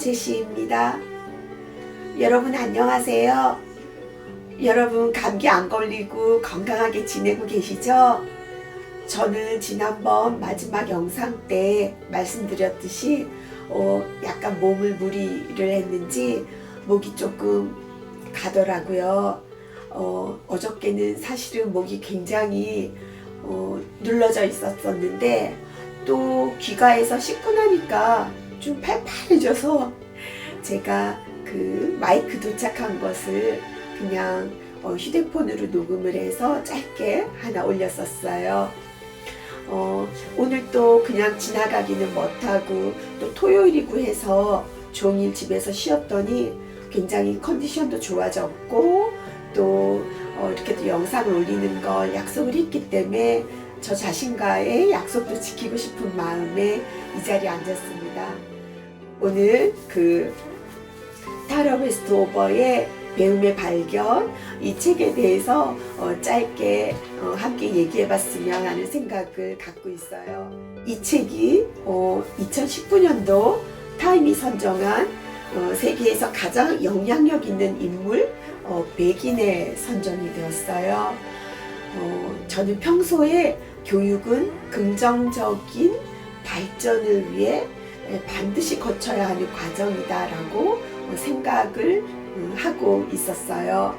제시입니다. 여러분 안녕하세요. 여러분 감기 안 걸리고 건강하게 지내고 계시죠? 저는 지난번 마지막 영상 때 말씀드렸듯이 어, 약간 몸을 무리를 했는지 목이 조금 가더라고요. 어, 어저께는 사실은 목이 굉장히 어, 눌러져 있었었는데 또 귀가에서 씻고 나니까 좀 팔팔해져서 제가 그 마이크 도착한 것을 그냥 어, 휴대폰으로 녹음을 해서 짧게 하나 올렸었어요. 어, 오늘 또 그냥 지나가기는 못하고 또 토요일이고 해서 종일 집에서 쉬었더니 굉장히 컨디션도 좋아졌고 또 어, 이렇게 또 영상을 올리는 걸 약속을 했기 때문에 저 자신과의 약속도 지키고 싶은 마음에 이 자리에 앉았습니다. 오늘 그 타라 웨스트 오버의 배움의 발견 이 책에 대해서 어, 짧게 어, 함께 얘기해 봤으면 하는 생각을 갖고 있어요. 이 책이 어, 2019년도 타임이 선정한 어, 세계에서 가장 영향력 있는 인물 어, 100인에 선정이 되었어요. 어, 저는 평소에 교육은 긍정적인 발전을 위해 반드시 거쳐야 하는 과정이다라고 어, 생각을 음, 하고 있었어요.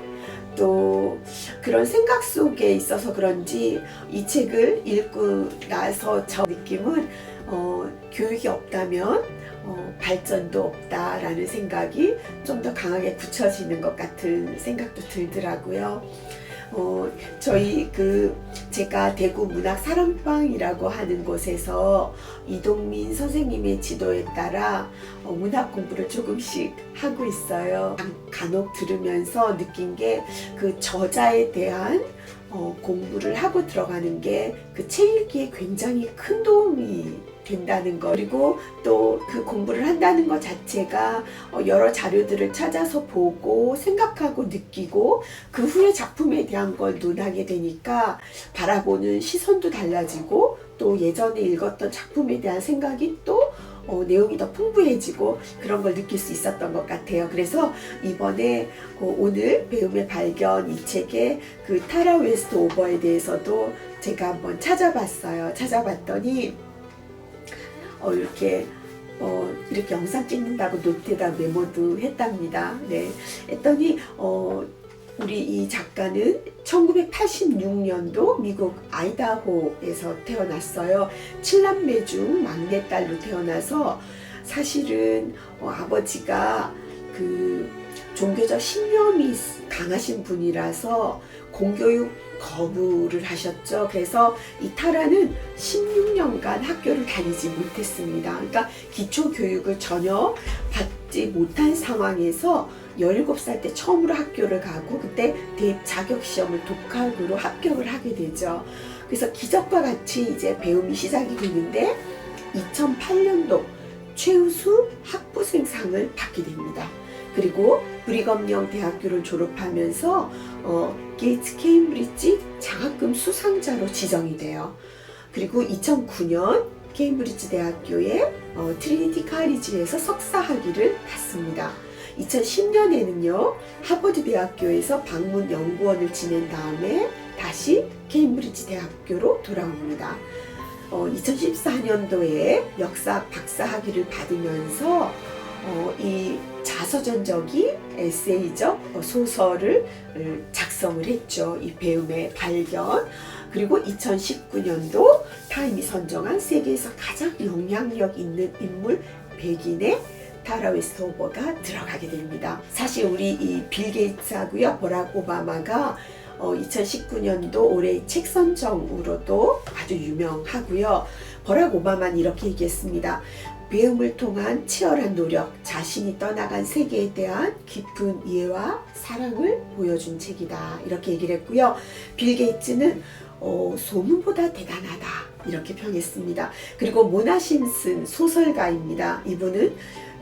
또 그런 생각 속에 있어서 그런지 이 책을 읽고 나서 저 느낌은 어, 교육이 없다면 어, 발전도 없다라는 생각이 좀 더 강하게 굳혀지는 것 같은 생각도 들더라고요. 어, 저희 그 제가 대구 문학 사랑방이라고 하는 곳에서 이동민 선생님의 지도에 따라 어, 문학 공부를 조금씩 하고 있어요. 간- 간혹 들으면서 느낀 게 그 저자에 대한 어, 공부를 하고 들어가는 게 그 책 읽기에 굉장히 큰 도움이 된다는 거 그리고 또 그 공부를 한다는 것 자체가 어, 여러 자료들을 찾아서 보고 생각하고 느끼고 그 후에 작품에 대한 걸 논하게 되니까 바라보는 시선도 달라지고 또 예전에 읽었던 작품에 대한 생각이 또 어, 내용이 더 풍부해지고 그런 걸 느낄 수 있었던 것 같아요. 그래서 이번에 어, 오늘 배움의 발견 이 책의 그 타라 웨스트 오버에 대해서도 제가 한번 찾아봤어요. 찾아봤더니 어, 이렇게 어, 이렇게 영상 찍는다고 노트에다 메모도 했답니다. 네. 했더니 어, 우리 이 작가는 1986년도 미국 아이다호에서 태어났어요. 칠남매 중 막내딸로 태어나서 사실은 어, 아버지가 그 종교적 신념이 강하신 분이라서 공교육 거부를 하셨죠. 그래서 이 타라는 16년간 학교를 다니지 못했습니다. 그러니까 기초 교육을 전혀 받지 못한 상황에서 17살 때 처음으로 학교를 가고 그때 대입 자격 시험을 독학으로 합격을 하게 되죠. 그래서 기적과 같이 이제 배움이 시작이 되는데 2008년도 최우수 학부생상을 받게 됩니다. 그리고 브리검령 대학교를 졸업하면서 어, 게이츠 케임브리지 장학금 수상자로 지정이 돼요. 그리고 2009년 케임브리지 대학교의 어, 트리니티 카리지에서 석사 학위를 받습니다. 2010년에는요 하버드 대학교에서 방문 연구원을 지낸 다음에 다시 케임브리지 대학교로 돌아옵니다. 어, 2014년도에 역사 박사 학위를 받으면서 어, 이 자서전적인 에세이적 어, 소설을 음, 작성을 했죠. 이 배움의 발견. 그리고 2019년도 타임이 선정한 세계에서 가장 영향력 있는 인물 100인의 타라 웨스트오버가 들어가게 됩니다. 사실 우리 이 빌 게이츠하고요, 버락 오바마가 어, 2019년도 올해 책 선정으로도 아주 유명하고요. 버락 오바마는 이렇게 얘기했습니다. 배움을 통한 치열한 노력, 자신이 떠나간 세계에 대한 깊은 이해와 사랑을 보여준 책이다. 이렇게 얘기를 했고요. 빌 게이츠는 어, 소문보다 대단하다. 이렇게 평했습니다. 그리고 모나 심슨 소설가입니다. 이분은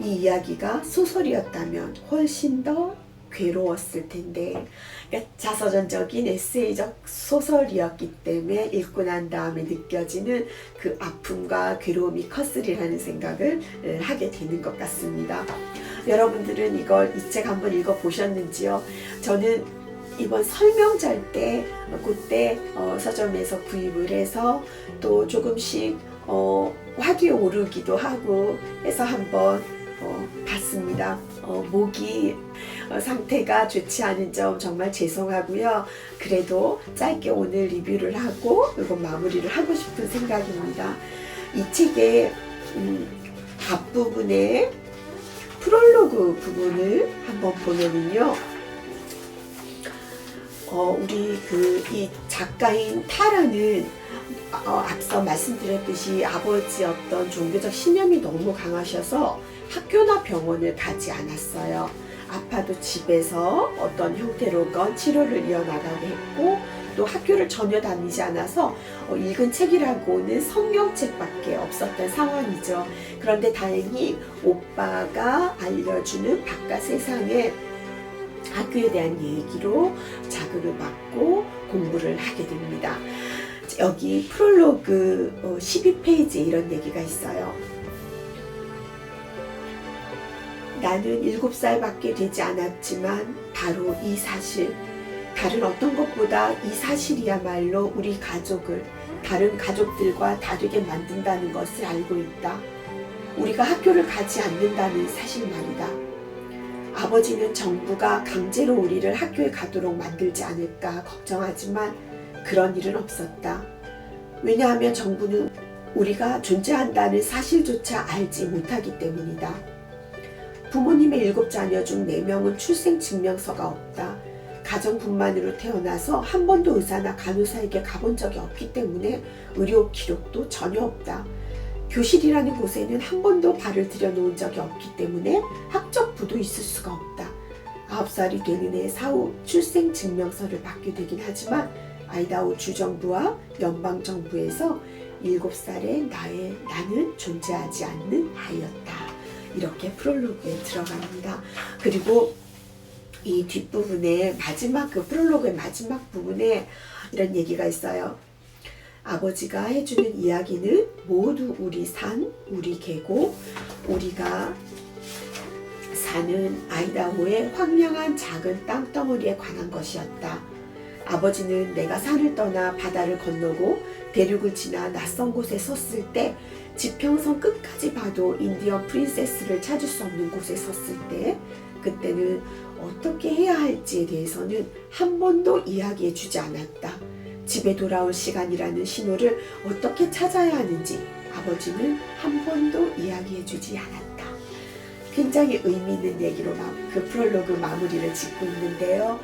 이 이야기가 소설이었다면 훨씬 더 괴로웠을 텐데 그러니까 자서전적인 에세이적 소설이었기 때문에 읽고 난 다음에 느껴지는 그 아픔과 괴로움이 컸으리라는 생각을 에, 하게 되는 것 같습니다. 여러분들은 이걸 이 책 한번 읽어 보셨는지요? 저는 이번 설명절 때 그때 어, 서점에서 구입을 해서 또 조금씩 어, 화두에 오르기도 하고 해서 한번 어, 봤습니다. 어, 목이 어, 상태가 좋지 않은 점 정말 죄송하고요. 그래도 짧게 오늘 리뷰를 하고 그리고 마무리를 하고 싶은 생각입니다. 이 책의 음, 앞부분에 프롤로그 부분을 한번 보면은요. 어, 우리 그 이 작가인 타라는 어, 앞서 말씀드렸듯이 아버지 어떤 종교적 신념이 너무 강하셔서 학교나 병원을 가지 않았어요. 아파도 집에서 어떤 형태로건 치료를 이어나가게 했고 또 학교를 전혀 다니지 않아서 어, 읽은 책이라고는 성경책밖에 없었던 상황이죠. 그런데 다행히 오빠가 알려주는 바깥 세상에 학교에 대한 얘기로 자극을 받고 공부를 하게 됩니다. 여기 프롤로그 어, 12페이지에 이런 얘기가 있어요. 나는 7살밖에 되지 않았지만 바로 이 사실, 다른 어떤 것보다 이 사실이야말로 우리 가족을 다른 가족들과 다르게 만든다는 것을 알고 있다. 우리가 학교를 가지 않는다는 사실 말이다. 아버지는 정부가 강제로 우리를 학교에 가도록 만들지 않을까 걱정하지만 그런 일은 없었다. 왜냐하면 정부는 우리가 존재한다는 사실조차 알지 못하기 때문이다. 부모님의 일곱 자녀 중 네 명은 출생 증명서가 없다. 가정분만으로 태어나서 한 번도 의사나 간호사에게 가본 적이 없기 때문에 의료 기록도 전혀 없다. 교실이라는 곳에는 한 번도 발을 들여놓은 적이 없기 때문에 학적부도 있을 수가 없다. 아홉 살이 되는 해 사후 출생 증명서를 받게 되긴 하지만 아이다호 주정부와 연방 정부에서 일곱 살의 나의 나는 존재하지 않는 아이였다. 이렇게 프롤로그에 들어갑니다. 그리고 이 뒷부분에 마지막 그 프롤로그의 마지막 부분에 이런 얘기가 있어요. 아버지가 해주는 이야기는 모두 우리 산, 우리 계곡, 우리가 사는 아이다호의 황량한 작은 땅덩어리에 관한 것이었다. 아버지는 내가 산을 떠나 바다를 건너고 대륙을 지나 낯선 곳에 섰을 때 지평선 끝까지 봐도 인디언 프린세스를 찾을 수 없는 곳에 섰을 때 그때는 어떻게 해야 할지에 대해서는 한 번도 이야기해 주지 않았다. 집에 돌아올 시간이라는 신호를 어떻게 찾아야 하는지 아버지는 한 번도 이야기해 주지 않았다. 굉장히 의미 있는 얘기로 마- 그 프롤로그 마무리를 짓고 있는데요.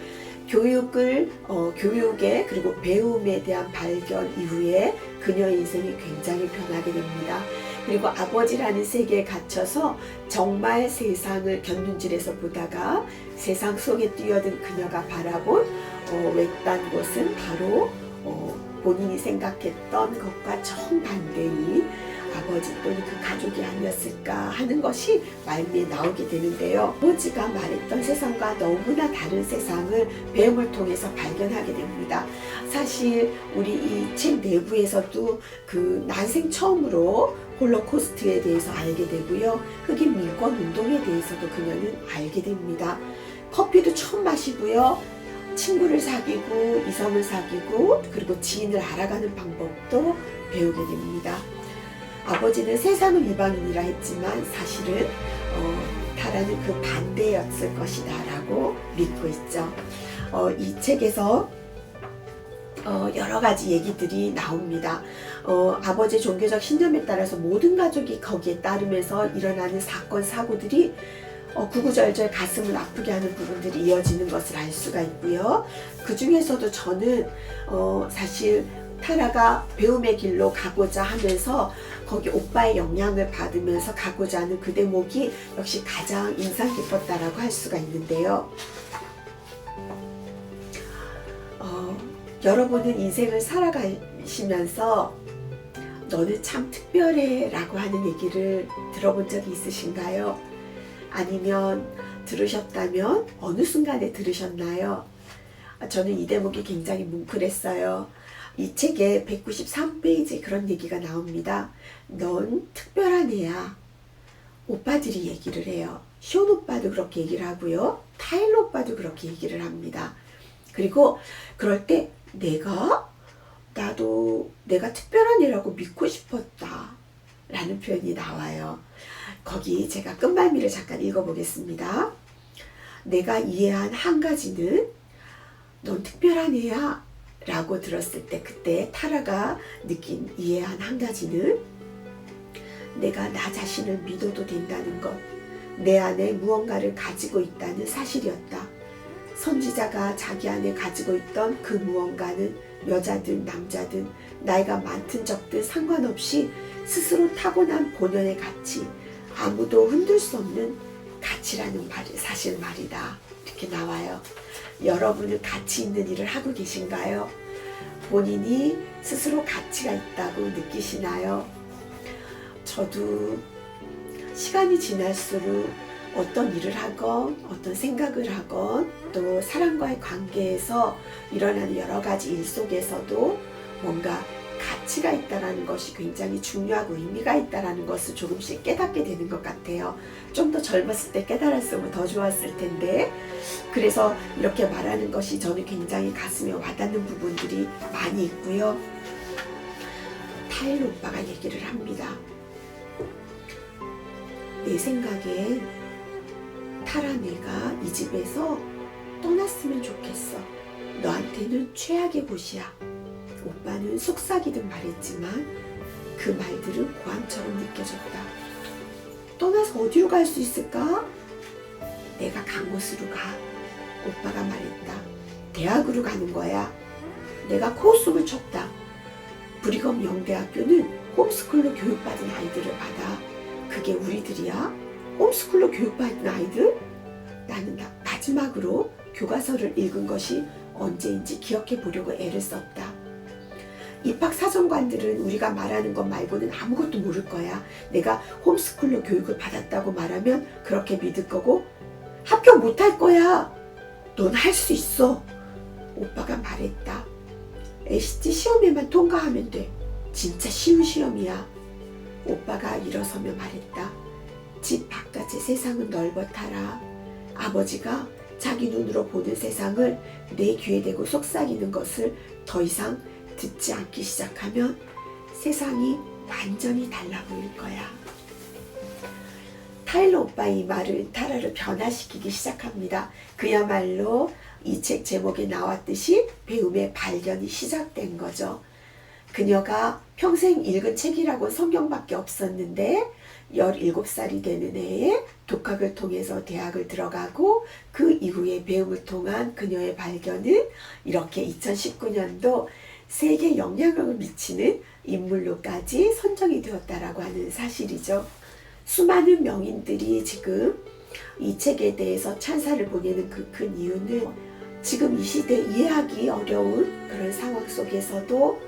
교육을 어, 교육에 그리고 배움에 대한 발견 이후에 그녀의 인생이 굉장히 변하게 됩니다. 그리고 아버지라는 세계에 갇혀서 정말 세상을 견눈질해서 보다가 세상 속에 뛰어든 그녀가 바라본 어, 외딴 곳은 바로 어, 본인이 생각했던 것과 정반대인 아버지 또는 그 가족이 아니었을까 하는 것이 말미에 나오게 되는데요. 아버지가 말했던 세상과 너무나 다른 세상을 배움을 통해서 발견하게 됩니다. 사실 우리 이 책 내부에서도 그 난생 처음으로 홀로코스트에 대해서 알게 되고요. 흑인 민권 운동에 대해서도 그녀는 알게 됩니다. 커피도 처음 마시고요. 친구를 사귀고 이성을 사귀고 그리고 지인을 알아가는 방법도 배우게 됩니다. 아버지는 세상은 이방인이라 했지만 사실은 어, 타라는 그 반대였을 것이다라고 믿고 있죠. 어, 이 책에서 어, 여러 가지 얘기들이 나옵니다. 어, 아버지의 종교적 신념에 따라서 모든 가족이 거기에 따르면서 일어나는 사건, 사고들이 어, 구구절절 가슴을 아프게 하는 부분들이 이어지는 것을 알 수가 있고요. 그 중에서도 저는 어, 사실 타라가 배움의 길로 가고자 하면서 거기 오빠의 영향을 받으면서 가고자 하는 그 대목이 역시 가장 인상 깊었다라고 할 수가 있는데요. 어, 여러분은 인생을 살아가시면서 너는 참 특별해 라고 하는 얘기를 들어본 적이 있으신가요? 아니면 들으셨다면 어느 순간에 들으셨나요? 아, 저는 이 대목이 굉장히 뭉클했어요. 이 책의 193페이지 그런 얘기가 나옵니다. 넌 특별한 애야. 오빠들이 얘기를 해요. 쇼 오빠도 그렇게 얘기를 하고요. 타일러 오빠도 그렇게 얘기를 합니다. 그리고 그럴 때 내가 나도 내가 특별한 애라고 믿고 싶었다. 라는 표현이 나와요. 거기 제가 끝말미를 잠깐 읽어보겠습니다. 내가 이해한 한 가지는 넌 특별한 애야 라고 들었을 때 그때 타라가 느낀 이해한 한 가지는 내가 나 자신을 믿어도 된다는 것, 내 안에 무언가를 가지고 있다는 사실이었다. 선지자가 자기 안에 가지고 있던 그 무언가는 여자든 남자든 나이가 많든 적든 상관없이 스스로 타고난 본연의 가치, 아무도 흔들 수 없는 가치라는 사실 말이다. 이렇게 나와요. 여러분은 가치 있는 일을 하고 계신가요? 본인이 스스로 가치가 있다고 느끼시나요? 저도 시간이 지날수록 어떤 일을 하건 어떤 생각을 하건 또 사람과의 관계에서 일어나는 여러 가지 일 속에서도 뭔가 가치가 있다라는 것이 굉장히 중요하고 의미가 있다라는 것을 조금씩 깨닫게 되는 것 같아요. 좀 더 젊었을 때 깨달았으면 더 좋았을 텐데 그래서 이렇게 말하는 것이 저는 굉장히 가슴에 와닿는 부분들이 많이 있고요. 타일 오빠가 얘기를 합니다. 내 생각엔 타라네가 이 집에서 떠났으면 좋겠어. 너한테는 최악의 곳이야. 오빠는 속삭이듯 말했지만 그 말들은 고함처럼 느껴졌다. 떠나서 어디로 갈 수 있을까? 내가 간 곳으로 가. 오빠가 말했다. 대학으로 가는 거야. 내가 코스를 쳤다. 브리검 영대학교는 홈스쿨로 교육받은 아이들을 받아. 그게 우리들이야? 홈스쿨로 교육받은 아이들? 나는 나- 마지막으로 교과서를 읽은 것이 언제인지 기억해 보려고 애를 썼다. 입학 사정관들은 우리가 말하는 것 말고는 아무것도 모를 거야. 내가 홈스쿨로 교육을 받았다고 말하면 그렇게 믿을 거고 합격 못 할 거야. 넌 할 수 있어. 오빠가 말했다. ST 시험에만 통과하면 돼. 진짜 쉬운 시험이야. 오빠가 일어서며 말했다. 집 바깥의 세상은 넓어타라. 아버지가 자기 눈으로 보는 세상을 내 귀에 대고 속삭이는 것을 더 이상 듣지 않기 시작하면 세상이 완전히 달라 보일 거야. 타일러 오빠의 이 말은 타라를 변화시키기 시작합니다. 그야말로 이 책 제목에 나왔듯이 배움의 발견이 시작된 거죠. 그녀가 평생 읽은 책이라고 성경밖에 없었는데 17살이 되는 해에 독학을 통해서 대학을 들어가고 그 이후에 배움을 통한 그녀의 발견은 이렇게 2019년도 세계 영향력을 미치는 인물로까지 선정이 되었다라고 하는 사실이죠. 수많은 명인들이 지금 이 책에 대해서 찬사를 보내는 그 큰 이유는 지금 이 시대 이해하기 어려운 그런 상황 속에서도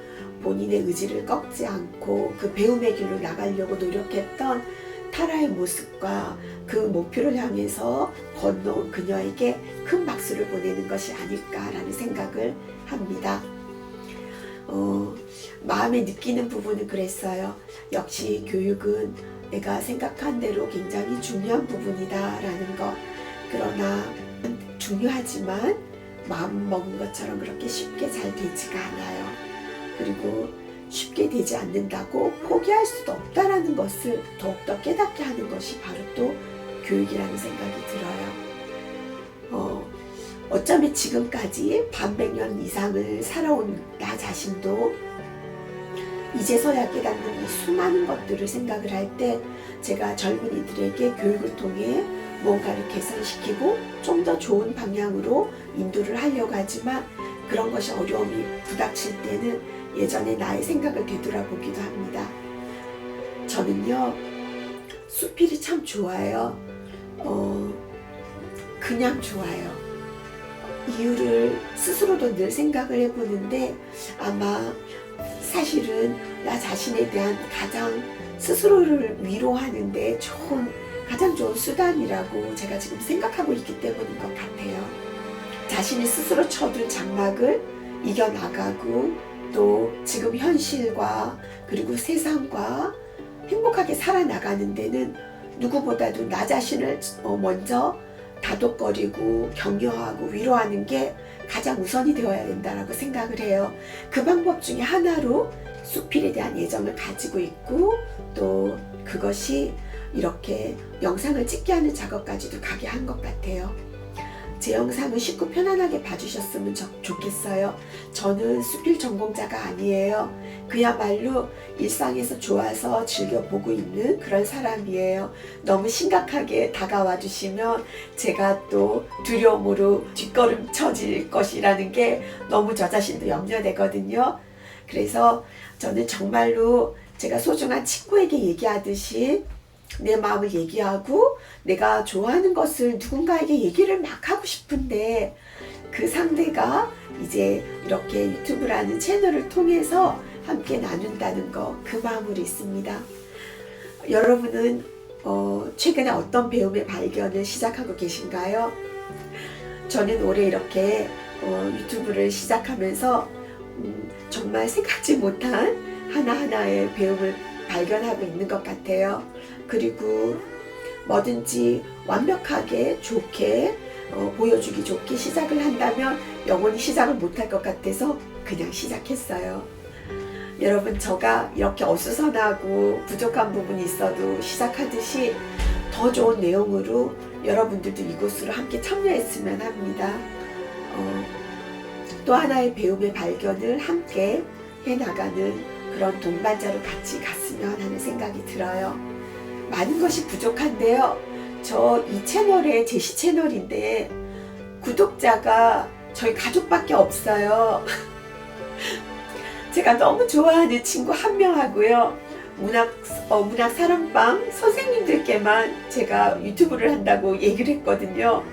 본인의 의지를 꺾지 않고 그 배움의 길로 나가려고 노력했던 타라의 모습과 그 목표를 향해서 건너온 그녀에게 큰 박수를 보내는 것이 아닐까라는 생각을 합니다. 어, 마음에 느끼는 부분은 그랬어요. 역시 교육은 내가 생각한 대로 굉장히 중요한 부분이다라는 것. 그러나 중요하지만 마음 먹은 것처럼 그렇게 쉽게 잘 되지가 않아요. 그리고 쉽게 되지 않는다고 포기할 수도 없다라는 것을 더욱더 깨닫게 하는 것이 바로 또 교육이라는 생각이 들어요. 어, 어쩌면 지금까지 반백년 이상을 살아온 나 자신도 이제서야 깨닫는 이 수많은 것들을 생각을 할 때 제가 젊은이들에게 교육을 통해 뭔가를 개선시키고 좀 더 좋은 방향으로 인도를 하려고 하지만 그런 것이 어려움이 부닥칠 때는 예전에 나의 생각을 되돌아보기도 합니다. 저는요, 수필이 참 좋아요. 어, 그냥 좋아요. 이유를 스스로도 늘 생각을 해보는데 아마 사실은 나 자신에 대한 가장 스스로를 위로하는데 좋은 가장 좋은 수단이라고 제가 지금 생각하고 있기 때문인 것 같아요. 자신이 스스로 쳐둔 장막을 이겨나가고 또 지금 현실과 그리고 세상과 행복하게 살아나가는 데는 누구보다도 나 자신을 어, 먼저 다독거리고 격려하고 위로하는 게 가장 우선이 되어야 된다라고 생각을 해요. 그 방법 중에 하나로 수필에 대한 애정을 가지고 있고 또 그것이 이렇게 영상을 찍게 하는 작업까지도 가게 한 것 같아요. 제 영상을 쉽고 편안하게 봐주셨으면 저- 좋겠어요. 저는 수필 전공자가 아니에요. 그야말로 일상에서 좋아서 즐겨 보고 있는 그런 사람이에요. 너무 심각하게 다가와 주시면 제가 또 두려움으로 뒷걸음 쳐질 것이라는 게 너무 저 자신도 염려되거든요. 그래서 저는 정말로 제가 소중한 친구에게 얘기하듯이 내 마음을 얘기하고 내가 좋아하는 것을 누군가에게 얘기를 막 하고 싶은데 그 상대가 이제 이렇게 유튜브라는 채널을 통해서 함께 나눈다는 거 그 마음으로 있습니다. 여러분은 어, 최근에 어떤 배움의 발견을 시작하고 계신가요? 저는 올해 이렇게 어, 유튜브를 시작하면서 음, 정말 생각지 못한 하나하나의 배움을 발견하고 있는 것 같아요. 그리고 뭐든지 완벽하게 좋게 어, 보여주기 좋게 시작을 한다면 영원히 시작을 못할 것 같아서 그냥 시작했어요. 여러분 저가 이렇게 어수선하고 부족한 부분이 있어도 시작하듯이 더 좋은 내용으로 여러분들도 이곳으로 함께 참여했으면 합니다. 어, 또 하나의 배움의 발견을 함께 해나가는 그런 동반자로 같이 갔으면 하는 생각이 들어요. 많은 것이 부족한데요. 저 이 채널에 제시 채널인데 구독자가 저희 가족밖에 없어요. 제가 너무 좋아하는 친구 한 명하고요. 문학 어, 문학 사랑방 선생님들께만 제가 유튜브를 한다고 얘기를 했거든요.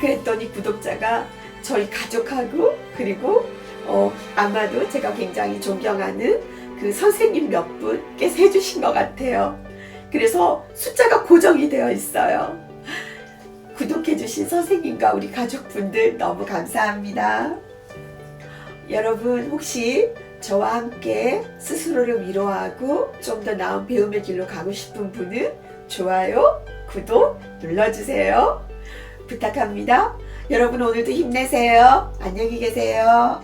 그랬더니 구독자가 저희 가족하고 그리고 어, 아마도 제가 굉장히 존경하는 그 선생님 몇 분께서 해주신 것 같아요. 그래서 숫자가 고정이 되어 있어요. 구독해주신 선생님과 우리 가족분들 너무 감사합니다. 여러분 혹시 저와 함께 스스로를 위로하고 좀 더 나은 배움의 길로 가고 싶은 분은 좋아요, 구독 눌러주세요. 부탁합니다. 여러분 오늘도 힘내세요. 안녕히 계세요.